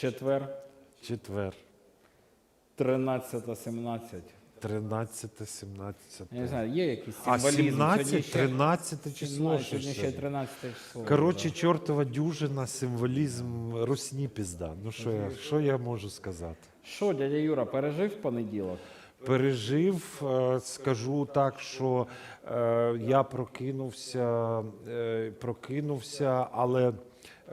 Четвер, четвер, 13-17. 13, 17. Я не знаю, є якийсь А символізм? 17, Сьогодні ще- 13 число. 17, ще Сьогодні ще 13 число. Коротше, чортова дюжина, символізм русні пізда. Ну що я, що я можу сказати? Що, дядя Юра, пережив понеділок? Пережив, е, скажу так, що е, я прокинувся, е, прокинувся, але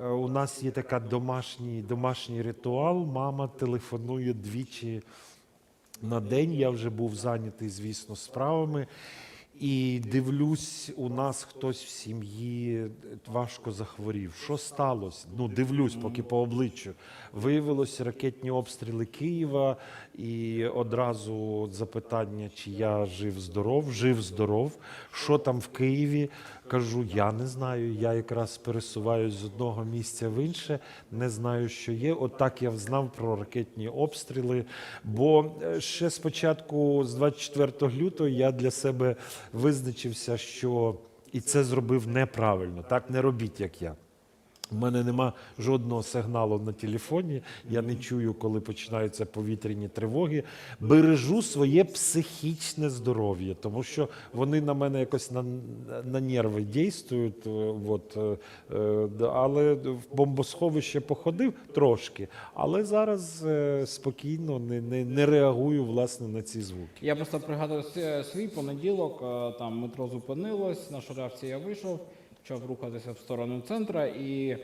у нас є така домашній, домашній ритуал. Мама телефонує двічі на день. Я вже був зайнятий, звісно, справами. І дивлюсь, у нас хтось в сім'ї важко захворів. Що сталося? Ну, дивлюсь, поки по обличчю. Виявилось ракетні обстріли Києва, і одразу запитання, чи я жив здоров, жив здоров. Що там в Києві? Кажу, я не знаю. Я якраз пересуваюсь з одного місця в інше, не знаю, що є. Отак я взнав про ракетні обстріли. Бо е, ще спочатку, з 24 лютого, я для себе визначився, що і це зробив неправильно. Так не робіть, як я. У мене нема жодного сигналу на телефоні. Я не чую, коли починаються повітряні тривоги. Бережу своє психічне здоров'я, тому що вони на мене якось на, на нерви дійствують. е, От, е, е, але в бомбосховище походив трошки, але зараз спокійно не, не, не реагую власне на ці звуки. Я просто пригадую свій понеділок, там метро зупинилось, на шарявці я вийшов, почав рухатися в сторону центра і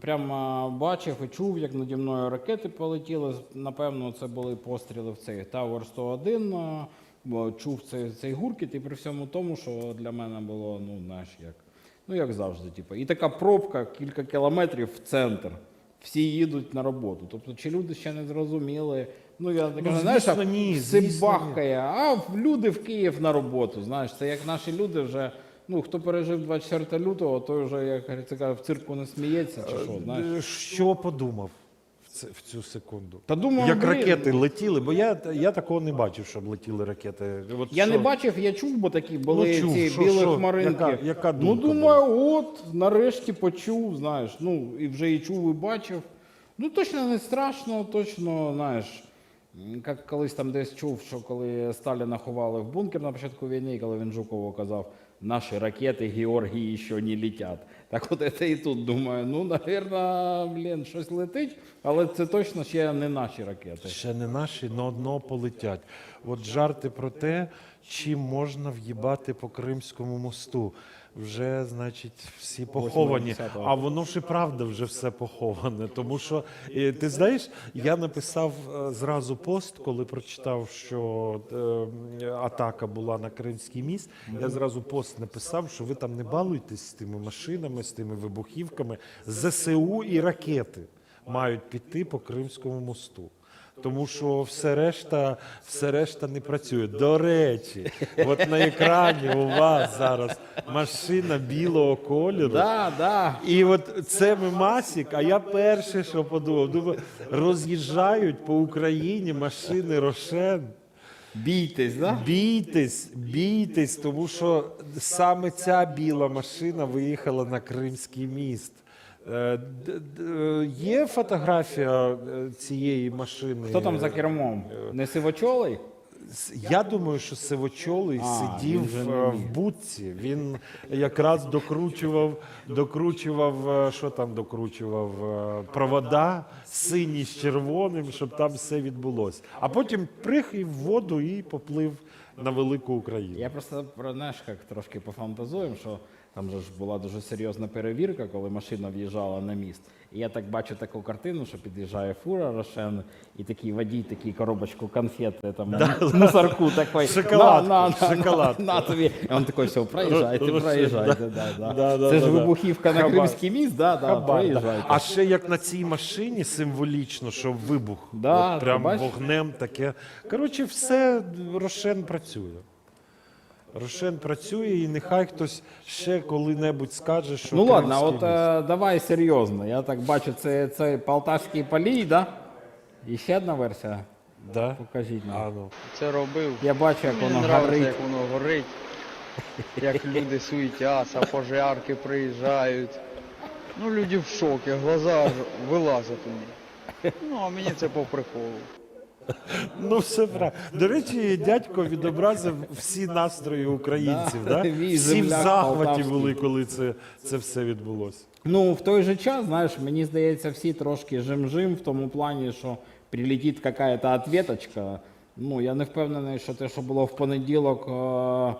прямо бачив і чув, як наді мною ракети полетіли. Напевно, це були постріли в цей Tower 101. е, бо Чув цей, цей гуркіт, і при всьому тому, що для мене було, ну, знаєш, як. Ну, як завжди, типу. І така пробка кілька кілометрів в центр. Всі їдуть на роботу. Тобто, чи люди ще не зрозуміли. Ну, я так Ну, знаєш, звісно, ні, все звісно, бахкає, а люди в Київ на роботу. Знаєш, це як наші люди вже. Ну, хто пережив 24 лютого, той вже, як говориться, каже, в цирку не сміється, чи що, знаєш. Е, Що подумав в, це, в цю секунду? Та думав, Як блін, ракети летіли, бо я, я такого не бачив, щоб летіли ракети. От Я що? не бачив, я чув, бо такі були Ну, чув. ці Що- білі що? хмаринки. Яка- яка ну, думка думаю, от, нарешті почув, знаєш. Ну, і вже і чув, і бачив. Ну, точно не страшно, точно, знаєш. м, Як колись там десь чув, що коли Сталіна ховали в бункер на початку війни, і коли він Жукову казав, наші ракети Георгії еще не летят. Так от це і тут думаю, ну, навірно, блін, щось летить, але це точно ще не наші ракети. Ще не наші, но одно полетять. От жарти про те, чим можна в'їбати по Кримському мосту. Вже, значить, всі поховані. А воно ж і правда вже все поховане. Тому що ти знаєш, я написав е, зразу пост, коли прочитав, що е, атака була на Кримський міст. Я зразу пост написав, що ви там не балуйтесь з тими машинами, з тими вибухівками. ЗСУ і ракети мають піти по Кримському мосту. Тому що все решта, все решта не працює. До речі, от на екрані у вас зараз машина білого кольору. Да, да. І от це мемасік, а я перше, що подумав, думаю, роз'їжджають по Україні машини Рошен. Бійтесь, да? Бійтесь, бійтесь, тому що саме ця біла машина виїхала на Кримський міст. Е, д- Є фотографія е, цієї машини. Хто там за кермом? Не сивочолий? Я думаю, що Сивочолий А, сидів е, в будці. Він якраз докручував, докручував, е, що там докручував? е, Провода сині з червоним, щоб там все відбулося. А потім прих і в воду і поплив на велику Україну. Я просто про знаєш, як трошки пофантазуємо, що там же ж була дуже серйозна перевірка, коли машина в'їжджала на міст. І я так бачу таку картину, що під'їжджає фура Рошен, і такий водій, такий коробочку конфет, там мусорку такий. Шоколадку, на, на, на, шоколадку. На, на тобі. І він такий, все, проїжджайте, проїжджайте. Да, да. Да, да, Це да, ж да. вибухівка на. Кримський міст, да, да, проїжджайте. А ще як на цій машині символічно, що вибух. Да, От прям вогнем таке. Коротше, все Рошен працює. Рошен працює, і нехай хтось ще коли-небудь скаже, що. Ну ладно, от е, давай серйозно. Я так бачу, це, це Полтавський полій, да? І ще одна версія. да? Покажіть нам. А, ну. Це робив. Я бачу, як Мені воно подобається, горить. як воно горить. Як люди суетяться, пожарки приїжджають. Ну, люди в шокі, глаза аж вилазять у них. Ну, а мені це по приколу. Ну, все правильно. До речі, дядько відобразив всі настрої українців. Да. Да? Мій Всі в земляк захваті полтавський. були, коли це, це все відбулося. Ну, в той же час, знаєш, мені здається, всі трошки жим-жим в тому плані, що прилетить какая-то ответочка. Ну, я не впевнений, що те, що було в понеділок. е,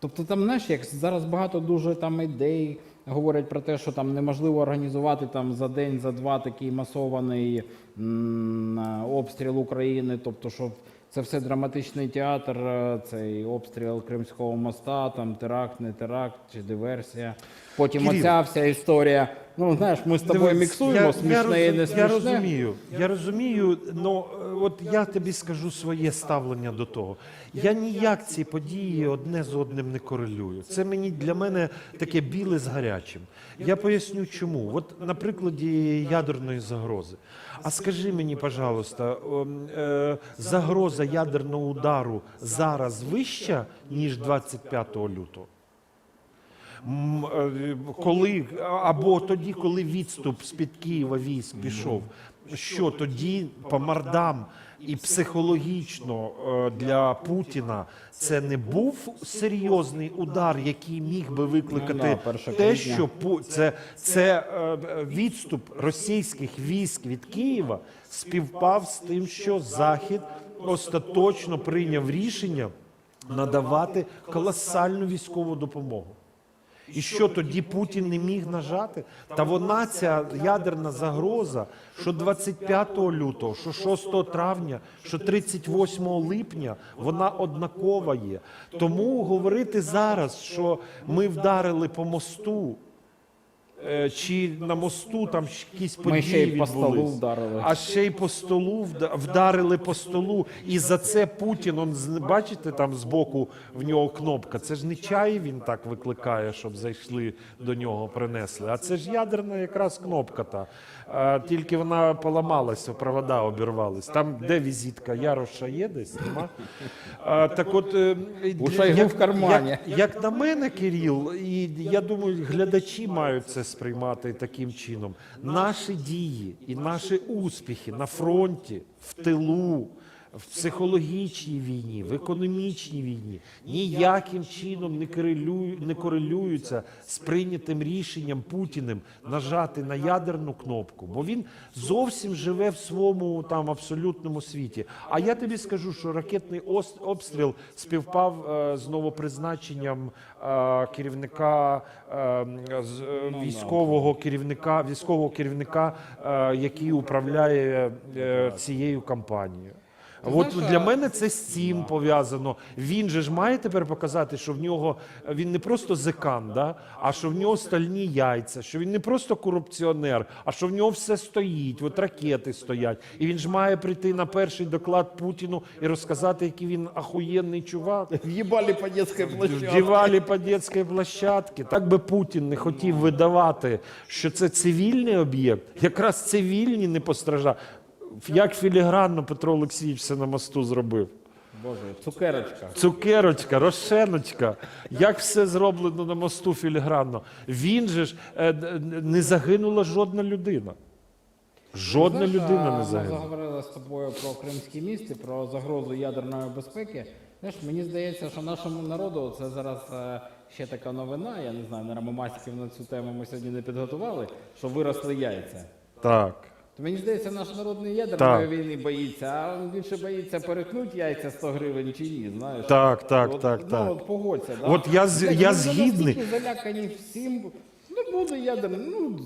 Тобто там, знаєш, як зараз багато дуже там ідей говорять про те, що там неможливо організувати там за день, за два такий масований м, обстріл України. Тобто, що це все драматичний театр, е, цей обстріл Кримського моста, там теракт, не теракт чи диверсія. Потім Кирил. оця вся історія. Ну, знаєш, ми з тобою Дивись, міксуємо смішне і не смішне. Я розумію, я розумію, ну от я тобі скажу своє ставлення до того. Я ніяк ці події одне з одним не корелюю. Це мені для мене таке біле з гарячим. Я поясню, чому. От на прикладі ядерної загрози. А скажи мені, пожалуйста, ом, е, загроза ядерного удару зараз вища ніж 25 лютого? Е, коли або тоді, коли відступ з під Києва військ пішов, що тоді по мордам і психологічно е, для Путіна це не був серйозний удар, який міг би викликати да, 1 те, що це, це е, відступ російських військ від Києва співпав з тим, що Захід остаточно прийняв рішення надавати колосальну військову допомогу. І що тоді Путін не міг нажати? Та вона ця ядерна загроза, що 25 лютого, що 6 травня, що 38 липня, вона однакова є. Тому говорити зараз, що ми вдарили по мосту. Е, Чи на мосту там ж якісь події Ми ще й по відбулись. столу вдарили. А ще й по столу вда- вдарили по столу. І за це Путін, он, з- бачите, там збоку в нього кнопка. Це ж не чай він так викликає, щоб зайшли до нього, принесли. А це ж ядерна якраз кнопка та. А, тільки вона поламалася, провода обірвались. Там де візитка? Яроша є десь? Нема? А, так от, е, У Шойгу в кармані. Як, як на мене, Кирил, і я думаю, глядачі мають це сприймати таким чином. Наші дії і наші успіхи на фронті, в тилу, в психологічній війні, в економічній війні ніяким чином не корелюю, не корелюються з прийнятим рішенням Путіним нажати на ядерну кнопку, бо він зовсім живе в своєму там абсолютному світі. А я тобі скажу, що ракетний обстріл співпав е, з новопризначенням е, керівника е, з, е, військового керівника, військового керівника, е, який управляє цією кампанією. От знаєш, для мене це з цим пов'язано. Він же ж має тепер показати, що в нього він не просто зекан, да? а що в нього стальні яйця, що він не просто корупціонер, а що в нього все стоїть, от ракети стоять. І він ж має прийти на перший доклад Путіну і розказати, який він ахуєнний чувак. В'їбали по дитячій площадці. Вдівали по дитячій площадці. Так би Путін не хотів видавати, що це цивільний об'єкт, якраз цивільні не постраждали. Як філігранно Петро Олексійович все на мосту зробив. Боже, цукерочка. Цукерочка, рошеночка, як все зроблено на мосту філігранно. Він же ж е, не загинула жодна людина. Жодна Знаєш, людина не Ми загинула. заговорили з тобою про Кримський міст і про загрозу ядерної безпеки. Знаєш, мені здається, що нашому народу це зараз е, ще така новина. Я не знаю, наверное, масиків на цю тему ми сьогодні не підготували, що виросли яйця. Так. То мені здається, наш народ не ядерної війни боїться, а він більше боїться перекнуть яйця 100 гривень чи ні. Знаєш? Так, так, От, так, ну, так. От погодься, да? От я з- я згідний. залякані всім. Ну, буде ядерним. ну,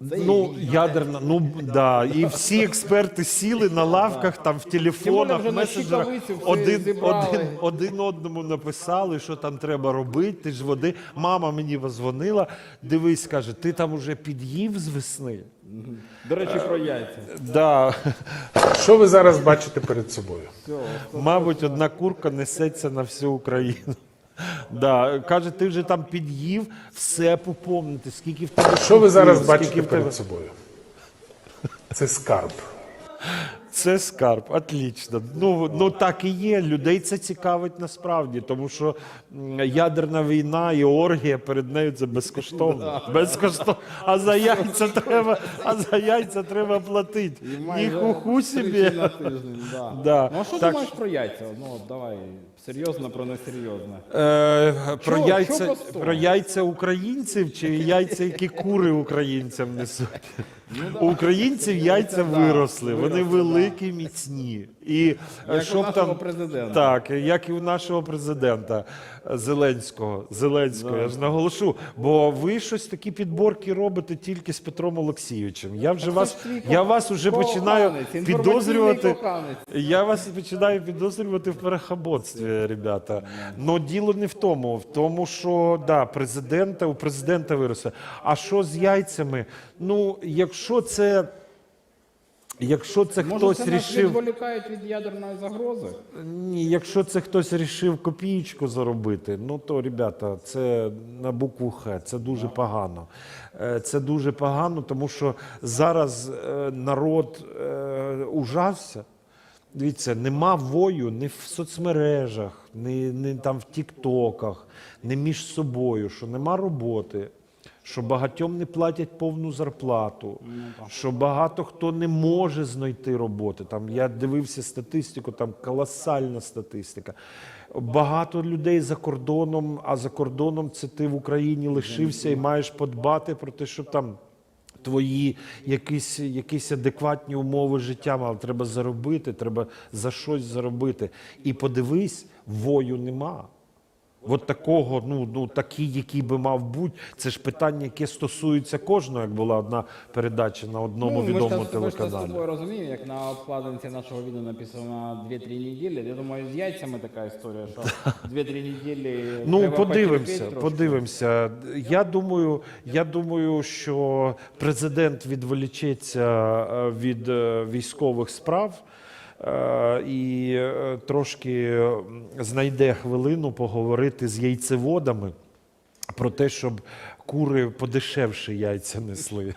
Ну, ядерна, ну да. І всі експерти сіли на лавках, там в телефонах, в месенджерах. Один, один, один одному написали, що там треба робити. Ти ж води. Мама мені позвонила, дивись, каже, ти там уже під'їв з весни. До речі, про яйця. Да. Що ви зараз бачите перед собою? Мабуть, одна курка несеться на всю Україну. Да. Каже, ти вже там під'їв, все попомнити, скільки в тебе Що ви зараз бачите перед собою? Це скарб. Це скарб, отлично. Ну, ну так і є. Людей це цікавить насправді, тому що ядерна війна і оргія перед нею це безкоштовно. Безкоштовно. А за яйця треба, а за яйця треба платити. І Ні майже хуху тричі собі. да. Да. Ну а що Так думаєш про яйця? Ну давай серйозно про несерйозне. Е, про, Що- яйця, що про яйця українців чи яйця, які кури українцям несуть? У українців яйця виросли, вони великі, міцні. І е, Як у щоб нашого там президента. так, як і у нашого президента е, Зеленського. Зеленського, я ж наголошу. Бо ви щось такі підборки робите тільки з Петром Олексійовичем. Я вже вас, я вас уже починаю підозрювати. Я вас починаю підозрювати в перехабоцтві, ребята. Но діло не в тому, в тому, що да, президента у президента виросли. А що з яйцями? Ну, якщо це. Якщо це Може, хтось це нас рішив, відволікають від ядерної загрози? ні, якщо це хтось рішив копієчку заробити, ну то, ребята, це на букву Х, це дуже погано. Е, Це дуже погано, тому що зараз е, народ е, ужався. Дивіться, нема вою ні в соцмережах, ні, ні там в Тіктоках, ні між собою, що нема роботи. Що багатьом не платять повну зарплату, що багато хто не може знайти роботи. Там я дивився статистику, там колосальна статистика. Багато людей за кордоном, а за кордоном це ти в Україні лишився і маєш подбати про те, щоб там твої якісь, якісь адекватні умови життя, але треба заробити, треба за щось заробити. І подивись, вою нема. От такого, ну, ну такий, який би мав бути, це ж питання, яке стосується кожного, як була одна передача на одному Ну, ми ж відомому Ми ж з телеканалі. тобою розуміємо, як на обкладинці нашого відео написано 2-3 неділі. Я думаю, з яйцями така історія, що 2-3 неділі. Ну, подивимося, подивимося. Я думаю, я думаю, що президент відволічеться е, від е, військових справ. Е, І е, трошки знайде хвилину поговорити з яйцеводами про те, щоб кури подешевше яйця несли.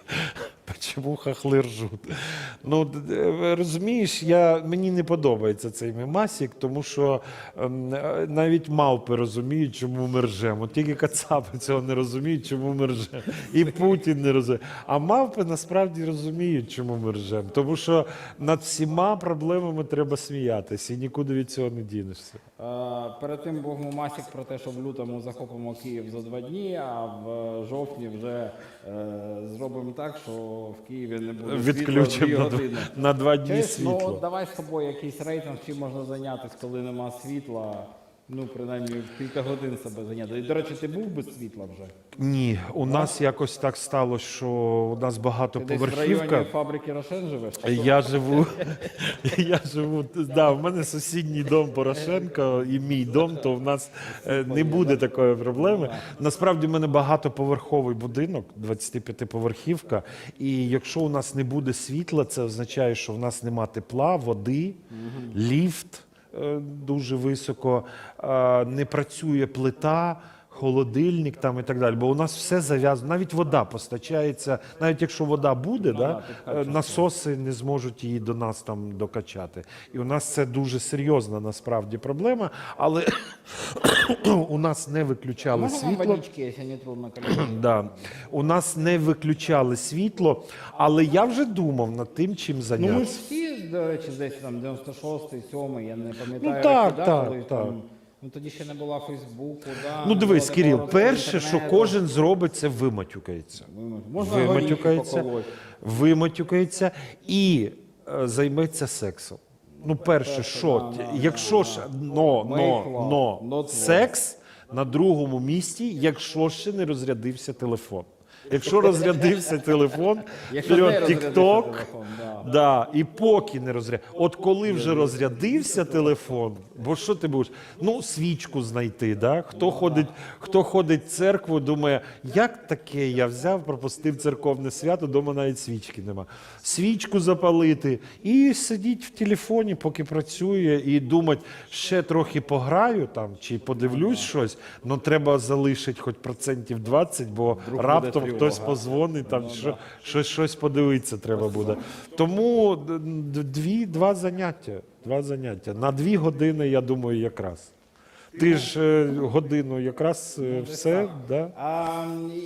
Чому хахли ржуть? Ну, д- розумієш, я, мені не подобається цей мемасік, тому що ем, е, навіть мавпи розуміють, чому ми ржемо. Тільки кацапи цього не розуміють, чому ми ржемо. І Путін не розуміє. А мавпи насправді розуміють, чому ми ржемо. Тому що над всіма проблемами треба сміятися, і нікуди від цього не дінешся. Е, Перед тим був мумасік про те, що в лютому захопимо Київ за два дні, а в е, жовтні вже е, зробимо так, що в Києві не буде Відключимо на, години. на два дні Чесно, світло. от давай з тобою якийсь рейтинг, чим можна зайнятися, коли нема світла. Ну, принаймні, в кілька годин себе зайняти. І, до речі, ти був без світла вже? Ні, у нас якось так сталося, що у нас Ти десь в районі фабрики Рошен живеш? чи що? Я живу, я живу. Да, в мене сусідній дом Порошенко і мій дом, то в нас е, не буде такої проблеми. Насправді, в мене багатоповерховий будинок, 25-поверхівка. І якщо у нас не буде світла, це означає, що в нас нема тепла, води, ліфт дуже високо, е, не працює плита. Холодильник там і так далі, бо у нас все зав'язано. Навіть вода постачається, навіть якщо вода буде, да, е, насоси не зможуть її до нас там докачати. І у нас це дуже серйозна насправді проблема. Але у нас не виключали Можна світло. водички, якщо не трудно. Да. У нас не виключали світло, але я вже думав над тим, чим Ну, зайнятися. всі, до речі, десь там 96-й, 7-й, я не пам'ятаю, Ну, так, роки, так, коли так. там, ну тоді ще не було Фейсбуку, да, Ну не дивись, було Кирил, такого перше, що інтернету. кожен зробить, це виматюкається. Можна горіхи Виматюкається, поколоть. виматюкається і е, займеться сексом. Ну, перше, що, да, да, якщо ж но, Make но, love, но, not war. секс на другому місці, якщо ще не розрядився телефон. Якщо розрядився телефон, Якщо не вперед розрядився телефон, да. Да, і поки не розряд. От коли вже розрядився телефон, бо що ти будеш? Ну, свічку знайти. Да? Хто ходить, хто ходить в церкву, думає, як таке я взяв, пропустив церковне свято, дома навіть свічки нема. Свічку запалити і сидіть в телефоні, поки працює, і думати, ще трохи пограю там чи подивлюсь щось, але треба залишити хоч процентів 20, бо раптом Серега. Хтось позвонить, там що, щось, щось подивитися треба буде. Тому дві, два заняття. Два заняття. На дві години, я думаю, якраз. Ти ж е, годину якраз е, все, да? А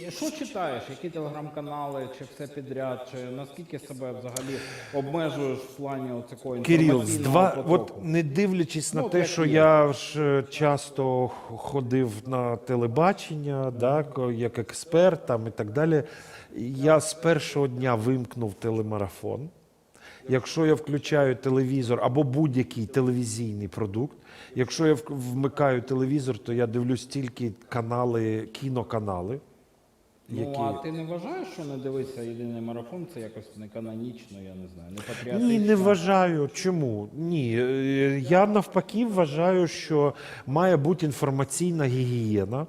що читаєш? Які телеграм-канали, чи все підряд, чи наскільки себе взагалі обмежуєш в плані такої Кирил, з два, потоку? от не дивлячись на Ну, те, що я ж е, часто ходив на телебачення, да, як експерт там і так далі, я з першого дня вимкнув телемарафон. Якщо я включаю телевізор або будь-який телевізійний продукт, якщо я вмикаю телевізор, то я дивлюсь тільки канали, кіноканали. Ну, а ти не вважаєш, що не дивитися єдиний марафон, це якось не канонічно, я не знаю, не патріотично? Ні, не вважаю. Чому? Ні. Е, Я навпаки вважаю, що має бути інформаційна гігієна.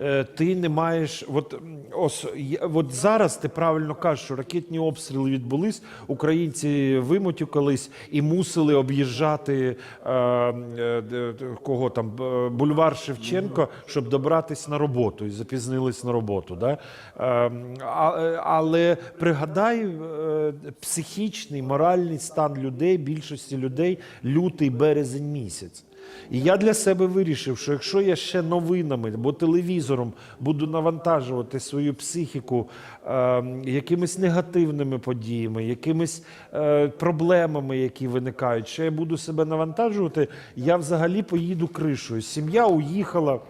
Е, Ти не маєш, от, ос, от зараз ти правильно кажеш, що ракетні обстріли відбулись, українці вимотюкались і мусили об'їжджати е, е, кого там бульвар Шевченко, щоб добратися на роботу і запізнились на роботу. Да? Але пригадай психічний, моральний стан людей, більшості людей, лютий березень місяць. І я для себе вирішив, що якщо я ще новинами або телевізором буду навантажувати свою психіку е, якимись негативними подіями, якимись е, проблемами, які виникають, що я буду себе навантажувати, я взагалі поїду кришою. Сім'я уїхала.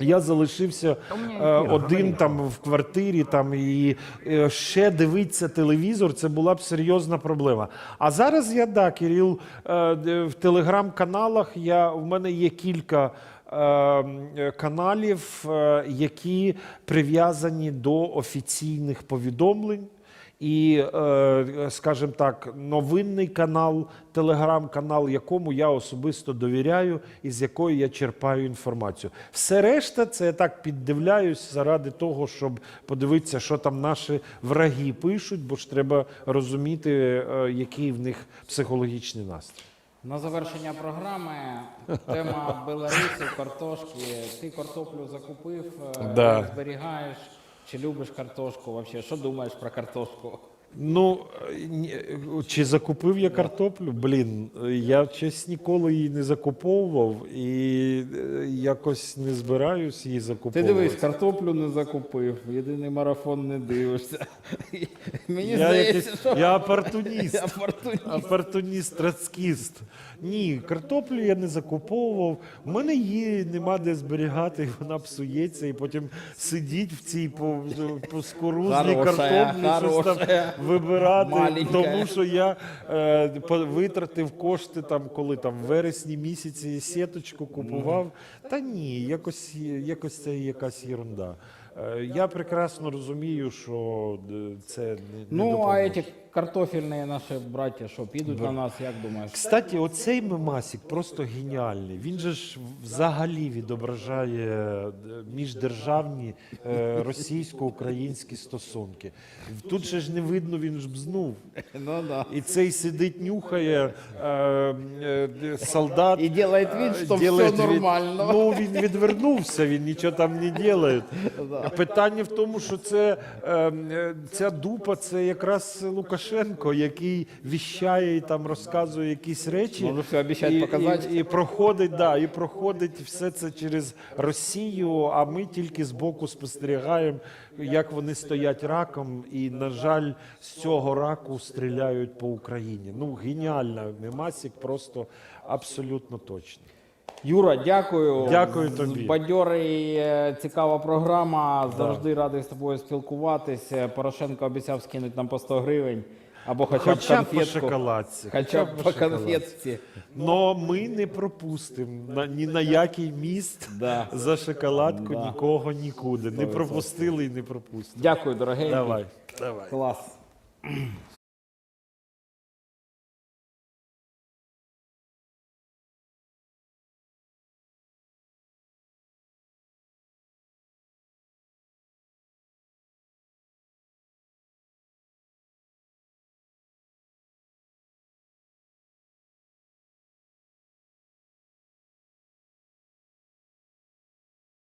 Я залишився е, один там в квартирі, там і е, ще дивитися телевізор. Це була б серйозна проблема. А зараз я да, Кирил, е, в телеграм-каналах я в мене є кілька. е, е, Каналів, е, які прив'язані до офіційних повідомлень, і, е, скажімо так, новинний канал, телеграм-канал, якому я особисто довіряю і з якої я черпаю інформацію. Все решта, це я так піддивляюсь заради того, щоб подивитися, що там наші враги пишуть, бо ж треба розуміти, е, який в них психологічний настрій. На завершення програми тема білорусів, картошки. Ти картоплю закупив, е, Да. зберігаєш, чи любиш картошку вообще? Що думаєш про картошку? Ну, чи закупив я картоплю? Блін, я щось ніколи її не закуповував і е, якось не збираюсь її Ти дивись, картоплю не закупив, єдиний марафон не дивишся. Мені Я, здається, якийсь, що я опортуніст. опортуніст. Троцкіст. Ні, картоплю я не закуповував. У мене її нема де зберігати, вона псується, і потім сидіть в цій по, по скорузлій Хорошая, картоплі, хорошая. Вибирати. Маленька. Тому що я е, витратив кошти там, коли там в вересні місяці сіточку купував. Та ні, якось, якось це якась ерунда. Е, Я прекрасно розумію, що е, це не, Ну, а допоможе. Картофельні наші браття, що підуть на нас, як думаєш? Кстати, оцей мемасік просто геніальний. Він же ж взагалі відображає е, міждержавні е, російсько-українські стосунки. Тут же ж не видно, він ж бзнув. Ну да. І цей сидить, нюхає е, е, солдат. І делает вид, що все нормально. Ну, він відвернувся, він нічого там не робить. Питання в тому, що це, е, е, ця дупа це якраз Лукашенко, який віщає і там розказує якісь речі. Може, все і, показати. І, і, проходить, да, і проходить все це через Росію, а ми тільки збоку спостерігаємо, як вони стоять раком, і, на жаль, з цього раку стріляють по Україні. Ну, геніальна мемасік, просто абсолютно точно. Юра, дякую. Дякую тобі. Бадьорий, е, цікава програма. Завжди радий з тобою спілкуватися. Порошенко обіцяв скинути нам по 100 гривень. Або хоча, Хоча б б по шоколадці. Хоча б по конфетці. Но ми не пропустимо на, ні на який міст Да. за шоколадку Да. нікого нікуди. Не пропустили і не пропустимо. Дякую, дорогенький. Давай, давай. Клас.